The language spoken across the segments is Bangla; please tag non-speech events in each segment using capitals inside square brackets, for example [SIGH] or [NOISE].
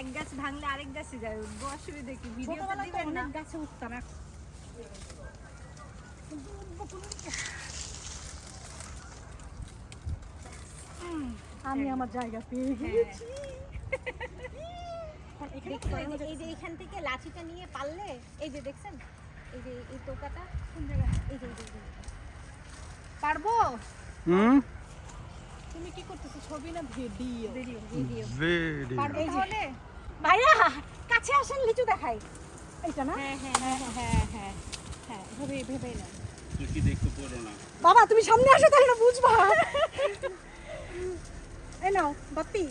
এক গাছ ভাঙলে আরেক গাছে যায়। উঠবো অসুবিধা কি? ভিডিও তো দিবেন না। গাছে উঠতাম। এখন আমি আমার জায়গা পেয়ে গেছি। এখানে দেখছ, তো এই যে- এখান থেকে লাঠিটা নিয়ে পারলে এই যে দেখছেন? এই যে এই টোকাটা? কোন জায়গায়? এই যে। পারব? হুম? তুমি কি করতেছো? ছবি না ভিডিও? Video video. পারব তাহলে? ভাইয়া কাছে আসেন লিচু দেখাই। এইটা না? হ্যাঁ হ্যাঁ হ্যাঁ হ্যাঁ হ্যাঁ হ্যাঁ ভেবে না। তুই দেখতে পড়ো না? বাবা তুমি সামনে আসো তাহলে বুঝবা। এই নাও বাপ্পি।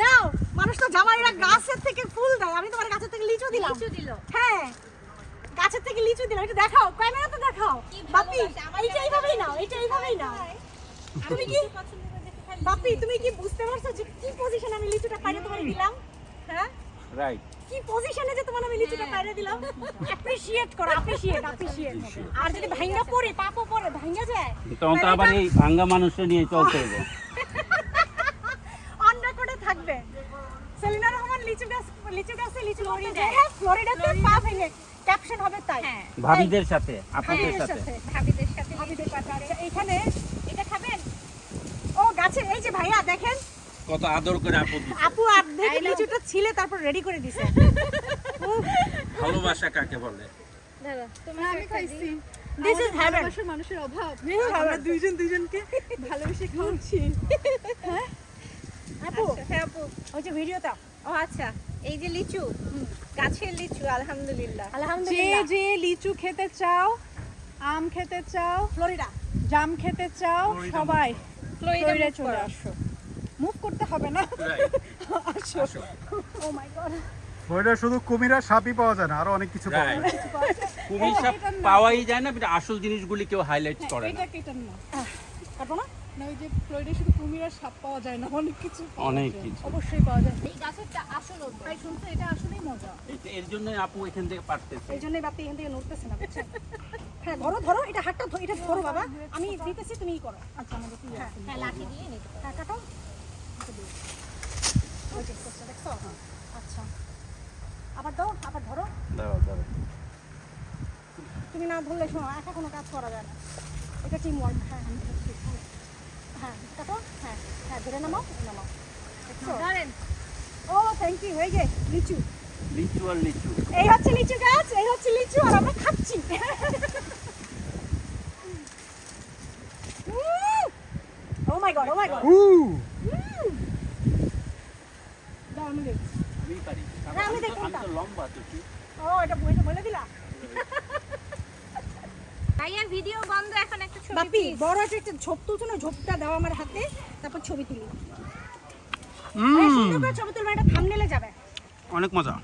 নাও মানুষ তো জামাইরা গাছের থেকে ফুল দেয়। আমি তোমার গাছের থেকে লিচু দিলাম। লিচু দিল। হ্যাঁ গাছের থেকে লিচু দিলাম। এটা দেখাও ক্যামেরাতে দেখাও। কি বাপ্পি এইটা এইভাবেই নাও এইটা এইভাবেই নাও। তুমি কি? পছন্দ বাপ্পি তুমি কি বুঝতে পারছ যে কি পজিশন আমি লিচুটা পাইরে তোমার দিলাম? হ্যাঁ? রাইট কি পজিশনে যে তোমার আমি লিচুটা পাইরে দিলাম? অ্যাপ্রিশিয়েট করো অ্যাপ্রিশিয়েট অ্যাপ্রিশিয়েট আর যদি ভাঙ্গা পড়ে পাপও পড়ে ভাঙ্গা যায়? তখন তো আবার এই ভাঙ্গা মানুষটা নিয়ে চলতে হবে। অন রেকর্ডে থাকবে। সেলিনা রহমান লিচু গাছ লিচু গাছে লিচু ফ্লোরিডা হ্যাঁ ফ্লোরিডাতে পা ভেঙে ক্যাপশন হবে তাই। হ্যাঁ। ভাবিদের সাথে আপুদের ভাবিদের সাথে। ভাবিদের সাথে ভাবিদের সাথে। আচ্ছা এইখানে এটা খাবেন ও গাছে এই যে ভাইয়া দেখেন। কত আদর করে আপু আপু অর্ধেক লিচুটা ছিলে তারপর রেডি করে দিছে। [LAUGHS] ভালোবাসা কাকে বলে? দাদা তুমি আমি খাইছি। দিস ইজ ভালোবাসার মানুষের অভাব। আমরা দুইজন দুইজনকে ভালোবেসে খাচ্ছি আপু আচ্ছা, হ্যাঁ আপু। ওই যে ভিডিওটা। ও আচ্ছা। এই যে লিচু গাছের লিচু আলহামদুলিল্লাহ। যে আলহামদুলিল্লাহ। যে লিচু খেতে চাও আম খেতে চাও ফ্লোরিডা। জাম খেতে চাও সবাই। ফ্লোরিডা ফ্লোরিডা চলে আসো। মুভ করতে হবে না? আসো। ও মাই গড ওইটা শুধু কুমিরা সাপই পাওয়া যায় না আরও অনেক কিছু পাওয়া যায়। কুমির সাপ পাওয়াই যায় না কিন্তু আসল জিনিসগুলি কেউ হাইলাইট করে না। এটা কেটে না। কাটবো না? না ওই যে ফ্লোরিডা শুধু কুমির আর সাপ পাওয়া যায় না অনেক কিছু অনেক কিছু। অবশ্যই পাওয়া যায়। এই গাছেরটা আসল। ভাই শুনছো? এটা আসলেই মজা। এর জন্য আপু এখান থেকে পারতেছে। এই জন্যই বাপি এখান থেকে নড়তেছে না বুঝছেন? হ্যাঁ ধরো ধরো এটা হাতটা ধ- এটা ধরো বাবা। আমি দিতেছি তুমি করো। আচ্ছা আমাদের কি হ্যাঁ হ্যাঁ লাঠি দিয়ে নিতে হ্যাঁ কাটো। এটা দিও। ওই যে করছে, দেখছ? আচ্ছা। আবার দাও আবার ধরো। দাঁড়াও দাঁড়াও। তুমি না ধরলে শোনো একা কোনো কাজ করা যায় না। এটা টিম ওয়ার্ক হ্যাঁ হ্যাঁ। কাটো। হ্যাঁ হ্যাঁ ধরে নামাও নামাও। দেখছ? ও থ্যাংক ইউ হয়ে গে লিচু। লিচু আর লিচু। এই হচ্ছে লিচু গাছ এই হচ্ছে লিচু আর আমরা খাচ্ছি। Oh my God oh my god উ দাও আমি দিই। আমি পারি। হ্যাঁ, আমি আমি আমি তো লম্বা তো ও এটা বইটা বলে দিলা? ভাইয়া ভিডিও বন্ধ এখন একটা ছবি বাপি বড় একটা ঝোপ তুলছো না? ঝোপটা দাও আমার হাতে তারপর ছবি তুলি। উম, সুন্দর করে ছবি তুলবে এটা থামনেলে যাবে। অনেক মজা।